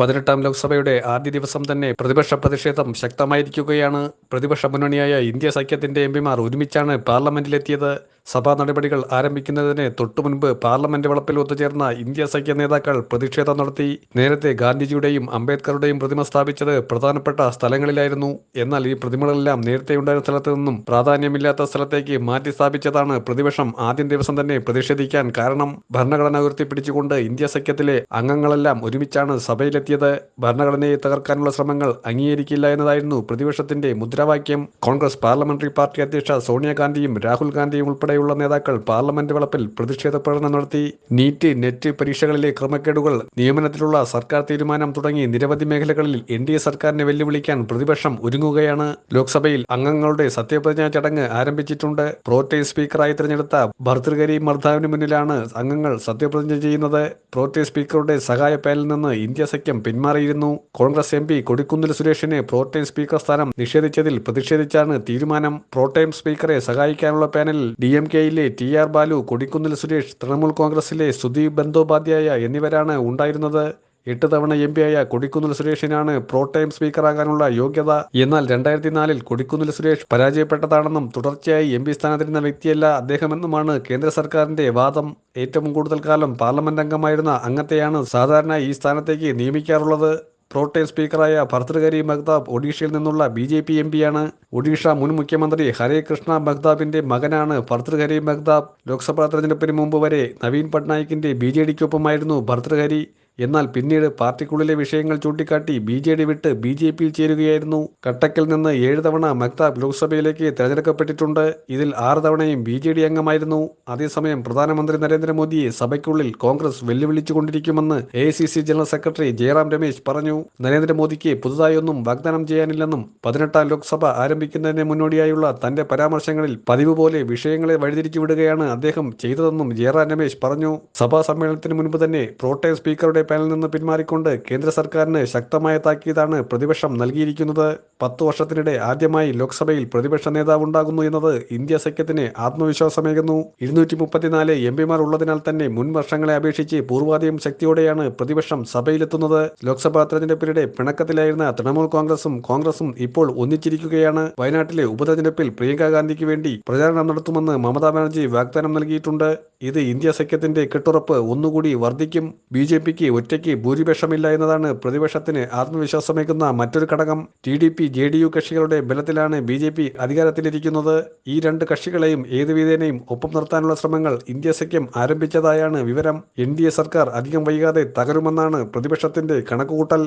പതിനെട്ടാം ലോക്സഭയുടെ ആദ്യ ദിവസം തന്നെ പ്രതിപക്ഷ പ്രതിഷേധം ശക്തമായിരിക്കുകയാണ്. പ്രതിപക്ഷ മുന്നണിയായ ഇന്ത്യ സഖ്യത്തിന്റെ എംപിമാർ ഒരുമിച്ചാണ് പാർലമെന്റിലെത്തിയത്. സഭാ നടപടികൾ ആരംഭിക്കുന്നതിന് തൊട്ടുമുൻപ് പാർലമെന്റ് വളപ്പിൽ ഒത്തുചേർന്ന ഇന്ത്യ സഖ്യ നേതാക്കൾ പ്രതിഷേധം നടത്തി. നേരത്തെ ഗാന്ധിജിയുടെയും അംബേദ്കറുടെയും പ്രതിമ സ്ഥാപിച്ചത് പ്രധാനപ്പെട്ട സ്ഥലങ്ങളിലായിരുന്നു. എന്നാൽ ഈ പ്രതിമകളെല്ലാം നേരത്തെ ഉണ്ടായിരുന്ന സ്ഥലത്ത് നിന്നും പ്രാധാന്യമില്ലാത്ത സ്ഥലത്തേക്ക് മാറ്റി സ്ഥാപിച്ചതാണ് പ്രതിപക്ഷം ആദ്യം ദിവസം തന്നെ പ്രതിഷേധിക്കാൻ കാരണം. ഭരണഘടന ഉയർത്തിപ്പിടിച്ചുകൊണ്ട് ഇന്ത്യ സഖ്യത്തിലെ അംഗങ്ങളെല്ലാം ഒരുമിച്ചാണ് സഭയിലെത്തിയത്. ഭരണഘടനയെ തകർക്കാനുള്ള ശ്രമങ്ങൾ അംഗീകരിക്കില്ല എന്നതായിരുന്നു പ്രതിപക്ഷത്തിന്റെ മുദ്രാവാക്യം. കോൺഗ്രസ് പാർലമെന്ററി പാർട്ടി അധ്യക്ഷ സോണിയാഗാന്ധിയും രാഹുൽ ഗാന്ധിയും ഉൾപ്പെടെയുള്ള നേതാക്കൾ പാർലമെന്റ് വളപ്പിൽ പ്രതിഷേധ പ്രകടനം നടത്തി. നീറ്റ് നെറ്റ് പരീക്ഷകളിലെ ക്രമക്കേടുകൾ നിയമനത്തിലുള്ള സർക്കാർ തീരുമാനം തുടങ്ങി നിരവധി മേഖലകളിൽ എൻ ഡി എ സർക്കാരിനെ വെല്ലുവിളിക്കാൻ പ്രതിപക്ഷം ഒരുങ്ങുകയാണ്. ലോക്സഭയിൽ അംഗങ്ങളുടെ സത്യപ്രതിജ്ഞാ ചടങ്ങ് ആരംഭിച്ചിട്ടുണ്ട്. പ്രോട്ടേം സ്പീക്കറായി തിരഞ്ഞെടുത്ത ഭർത്തൃകരി മർദ്ദാവിന് മുന്നിലാണ് അംഗങ്ങൾ സത്യപ്രതിജ്ഞ ചെയ്യുന്നത്. പ്രോട്ടേം സ്പീക്കറുടെ സഹായ പാനലിൽ നിന്ന് ഇന്ത്യ സഖ്യം പിന്മാറിയിരുന്നു. കോൺഗ്രസ് എം പി കൊടിക്കുന്നിൽ സുരേഷിന് പ്രോട്ടേം സ്പീക്കർ സ്ഥാനം നിഷേധിച്ചതിൽ പ്രതിഷേധിച്ചാണ് തീരുമാനം. പ്രോട്ടേം സ്പീക്കറെ സഹായിക്കാനുള്ള പാനലിൽ ഡി എം കെയിലെ ടി ആർ ബാലു കൊടിക്കുന്നിൽ സുരേഷ് തൃണമൂൽ കോൺഗ്രസിലെ സുദീപ് ബന്ദോപാധ്യായ എന്നിവരാണ് ഉണ്ടായിരുന്നത്. എട്ട് തവണ എം പിയായ കൊടിക്കുന്നിൽ സുരേഷിനാണ് പ്രോടൈം സ്പീക്കറാകാനുള്ള യോഗ്യത. എന്നാൽ രണ്ടായിരത്തി നാലിൽ കൊടിക്കുന്നിൽ സുരേഷ് പരാജയപ്പെട്ടതാണെന്നും തുടർച്ചയായി എം പി സ്ഥാനത്തിരുന്ന വ്യക്തിയല്ല അദ്ദേഹമെന്നുമാണ് കേന്ദ്ര സർക്കാരിന്റെ വാദം. ഏറ്റവും കൂടുതൽ കാലം പാർലമെന്റ് അംഗമായിരുന്ന അംഗത്തെയാണ് സാധാരണ ഈ സ്ഥാനത്തേക്ക് നിയമിക്കാറുള്ളത്. പ്രോട്ടേം സ്പീക്കറായ ഭർത്തൃഹരി മഹ്താബ് ഒഡീഷയിൽ നിന്നുള്ള ബി ജെ പി എം പിയാണ്. ഒഡീഷ മുൻ മുഖ്യമന്ത്രി ഹരേ കൃഷ്ണ മഹ്താബിന്റെ മകനാണ് ഭർത്തൃഹരി മഹ്താബ് ലോക്സഭാ തെരഞ്ഞെടുപ്പിന് മുമ്പ് വരെ നവീൻ പട്നായിക്കിന്റെ ബി ജെ ഡിക്കൊപ്പമായിരുന്നു ഭർതൃഹരി എന്നാൽ പിന്നീട് പാർട്ടിക്കുള്ളിലെ വിഷയങ്ങൾ ചൂണ്ടിക്കാട്ടി ബി ജെ ഡി വിട്ട് ബി ജെ പിയിൽ ചേരുകയായിരുന്നു. കട്ടക്കിൽ നിന്ന് ഏഴ് തവണ മക്താബ് ലോക്സഭയിലേക്ക് തെരഞ്ഞെടുക്കപ്പെട്ടിട്ടുണ്ട്. ഇതിൽ ആറ് തവണയും ബി ജെ ഡി അംഗമായിരുന്നു. അതേസമയം പ്രധാനമന്ത്രി നരേന്ദ്രമോദിയെ സഭയ്ക്കുള്ളിൽ Congress വെല്ലുവിളിച്ചുകൊണ്ടിരിക്കുമെന്ന് A C C general secretary Jairam Ramesh പറഞ്ഞു. നരേന്ദ്രമോദിക്ക് പുതുതായൊന്നും വാഗ്ദാനം ചെയ്യാനില്ലെന്നും പതിനെട്ടാം ലോക്സഭ ആരംഭിക്കുന്നതിന് മുന്നോടിയായുള്ള തന്റെ പരാമർശങ്ങളിൽ പതിവ് പോലെ വിഷയങ്ങളെ വഴിതിരിച്ചുവിടുകയാണ് അദ്ദേഹം ചെയ്തതെന്നും ജയറാം രമേശ് പറഞ്ഞു. സഭാ സമ്മേളനത്തിന് മുൻപ് തന്നെ പ്രോട്ടേം സ്പീക്കറുടെ പാനലിൽ നിന്ന് പിന്മാറിക്കൊണ്ട് കേന്ദ്ര സർക്കാരിന് ശക്തമായ താക്കീതാണ് പ്രതിപക്ഷം നൽകിയിരിക്കുന്നത്. പത്തു വർഷത്തിനിടെ ആദ്യമായി ലോക്സഭയിൽ പ്രതിപക്ഷ നേതാവ് ഉണ്ടാകുന്നു എന്നത് ഇന്ത്യ സഖ്യത്തിന് ആത്മവിശ്വാസമേകുന്നു. ഇരുന്നൂറ്റി മുപ്പത്തിനാല് എം പിമാർ ഉള്ളതിനാൽ തന്നെ മുൻ വർഷങ്ങളെ അപേക്ഷിച്ച് പൂർവാധികം ശക്തിയോടെയാണ് പ്രതിപക്ഷം സഭയിലെത്തുന്നത്. ലോക്സഭാ തെരഞ്ഞെടുപ്പിനിടെ പിണക്കത്തിലായിരുന്ന തൃണമൂൽ കോൺഗ്രസും കോൺഗ്രസും ഇപ്പോൾ ഒന്നിച്ചിരിക്കുകയാണ്. വയനാട്ടിലെ ഉപതെരഞ്ഞെടുപ്പിൽ പ്രിയങ്ക ഗാന്ധിക്ക് വേണ്ടി പ്രചാരണം നടത്തുമെന്ന് മമതാ ബാനർജി വാഗ്ദാനം നൽകിയിട്ടുണ്ട്. ഇത് ഇന്ത്യ സഖ്യത്തിന്റെ കെട്ടുറപ്പ് ഒന്നുകൂടി വർദ്ധിക്കും. ബി ജെ പിക്ക് ഒറ്റയ്ക്ക് ഭൂരിപക്ഷമില്ല എന്നതാണ് പ്രതിപക്ഷത്തിന് ആത്മവിശ്വാസമേക്കുന്ന മറ്റൊരു ഘടകം. T D P J D U കക്ഷികളുടെ ബലത്തിലാണ് ബി ജെ പി അധികാരത്തിലിരിക്കുന്നത്. ഈ രണ്ട് കക്ഷികളെയും ഏത് വിധേനയും ഒപ്പം നിർത്താനുള്ള ശ്രമങ്ങൾ ഇന്ത്യ സഖ്യം ആരംഭിച്ചതായാണ് വിവരം. എൻ ഡി എ സർക്കാർ അധികം വൈകാതെ തകരുമെന്നാണ് പ്രതിപക്ഷത്തിന്റെ കണക്കുകൂട്ടൽ.